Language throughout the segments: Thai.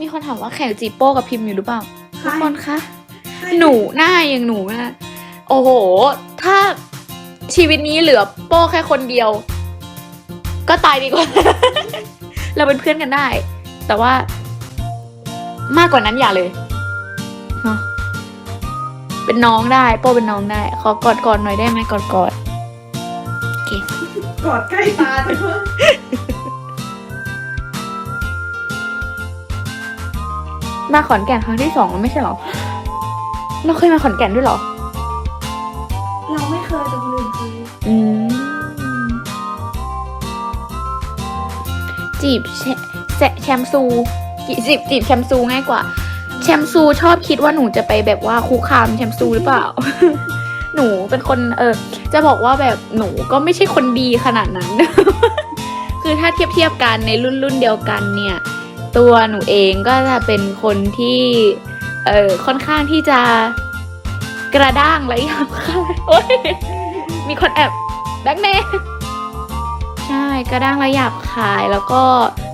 มีคนถามว่าแข่งจีบโป้กับพิมพ์อยู่หรือเปล่าใคทุรกคนคะใครหนูหน้าอย่างหนูนะโอ้โห ถ้าชีวิตนี้เหลือโป้แค่คนเดียว ก็ตายดีกว่า เราเป็นเพื่อนกันได้ แต่ว่ามากกว่านั้นอย่าเลยเนาะเป็นน้องได้ โป้เป็นน้องได้ ขอกอดกอดหน่อยได้ไหมกอดกอดโอเคกอดใกล้ตาเถอะ มาขอนแก่นครั้งที่สองแล้วไม่ใช่หรอ เราเคยมาขอนแก่นด้วยหรอ เราไม่เคยแต่คนอื่นเคยอืม จีบแชแชแชมซูจีบจีบแชมซูง่ายกว่า แชมซูชอบคิดว่าหนูจะไปแบบว่าคุกคามแชมซูหรือเปล่า หนูเป็นคนเออจะบอกว่าแบบหนูก็ไม่ใช่คนดีขนาดนั้น คือถ้าเทียบเทียบกันในรุ่นรุ่นเดียวกันเนี่ย ตัวหนูเองก็จะเป็นคนที่เออค่อนข้างที่จะกระด้างและหยาบคายโอ๊ยมีคนแอบแบล็กเมย์ใช่กระด้างและหยาบคายแล้วก็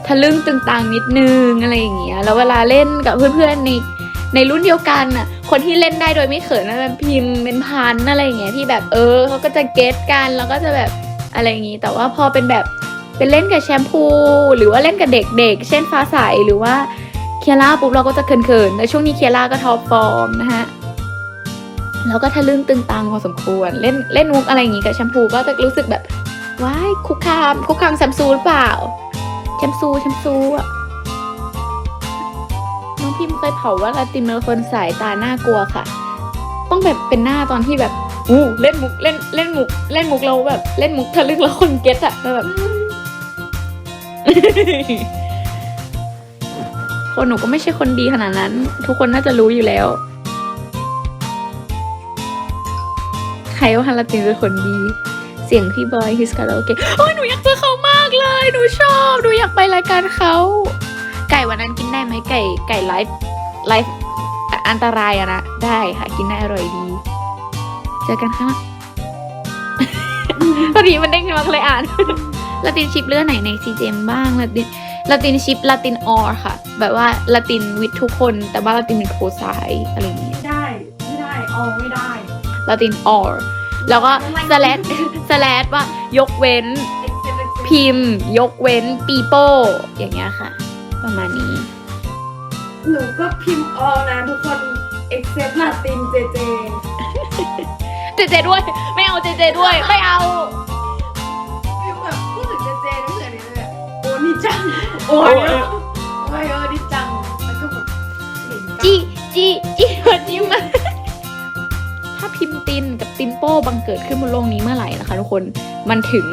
ทะลึ่งตึงตังนิดนึงอะไรอย่างเงี้ยแล้วเวลาเล่นกับเพื่อนๆในในรุ่นเดียวกันน่ะ คนที่เล่นได้โดยไม่เขินนะเป็นพิมพ์เป็นพันอะไรอย่างเงี้ยที่แบบเออเขาก็จะเก็ตกันแล้วก็จะแบบอะไรอย่างงี้ แต่ว่าพอเป็นแบบ เป็นเล่นกับแชมพู หรือว่าเล่นกับเด็กๆ เช่นฟ้าใสหรือว่าเคียร่าปุ๊บเราก็จะเขินๆ แต่ช่วงนี้เคียร่าก็ท็อปฟอร์มนะฮะ แล้วก็ทะลึ่งตึงตังพอสมควร เล่นเล่นมุกอะไรอย่างงี้กับแชมพูก็จะรู้สึกแบบว้ายคุกคามคุกคามแชมซูหรือเปล่า แชมซูแชมซูอะน้องพิมเคยเผาว่าลาตินเป็นคนสายตาหน่ากลัวค่ะ ต้องแบบเป็นหน้าตอนที่แบบอู้เล่นมุกเล่นเล่นมุกเล่นมุกเราแบบเล่นมุกทะลึ่งแล้วคนเก็ตอะแบบ คนหนูก็ไม่ใช่คนดีขนาดนั้น ทุกคนน่าจะรู้อยู่แล้ว ใครว่าฮาลาตินเป็นคนดี เสียงพี่บอยฮิสคาราโอเกะโอ้ยหนูอยากเจอเขามากเลย หนูชอบหนูอยากไปรายการเขา ไก่วันนั้นกินได้ไหมไก่ไก่ไลฟ์ไลฟ์อันตรายอะนะได้ค่ะ กินได้อร่อยดี เจอกันค่ะพอดีมันเด้งขึ้นมาเลยอ่าน ลาตินชิปเลือดไหนในซีเจมบ้างลาตินลาตินชิปลาตินออร์ค่ะ แบบว่าลาตินวิททุกคน แต่ว่าลาตินเป็นโคไซด์อะไรอย่างเงี้ยไม่ได้ ไม่ได้เอาไม่ได้ลาตินออร์แล้วก็สแลดสแลดว่ายกเว้น พิมพ์ ยกเว้นปีโป้อย่างเงี้ยค่ะ ประมาณนี้ หนูก็พิมพ์ออนะทุกคน except ลาตินเจเจเจเจด้วย ไม่เอาเจเจด้วย ไม่เอา โอ้นี่จัง โอ้ยโอ้ยเออนี่จังแล้วก็แบบเห็นจังจีจีจีหัวจิมมาถ้าพิมพ์ตินกับตินโป้บังเกิดขึ้นบนโลกนี้เมื่อไหร่นะคะทุกคนมันถึง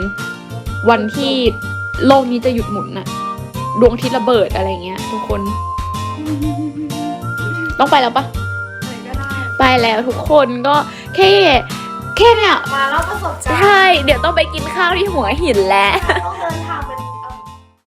วันที่โลกนี้จะหยุดหมุนน่ะ ดวงอาทิตย์ระเบิดอะไรเงี้ย ทุกคนต้องไปแล้วปะไหนก็ได้ ไปแล้วทุกคนก็แค่แค่เนี่ยมาแล้วประสบการณ์ใช่เดี๋ยวต้องไปกินข้าวที่หัวหินแล้ว ต้องเดินทางเป็น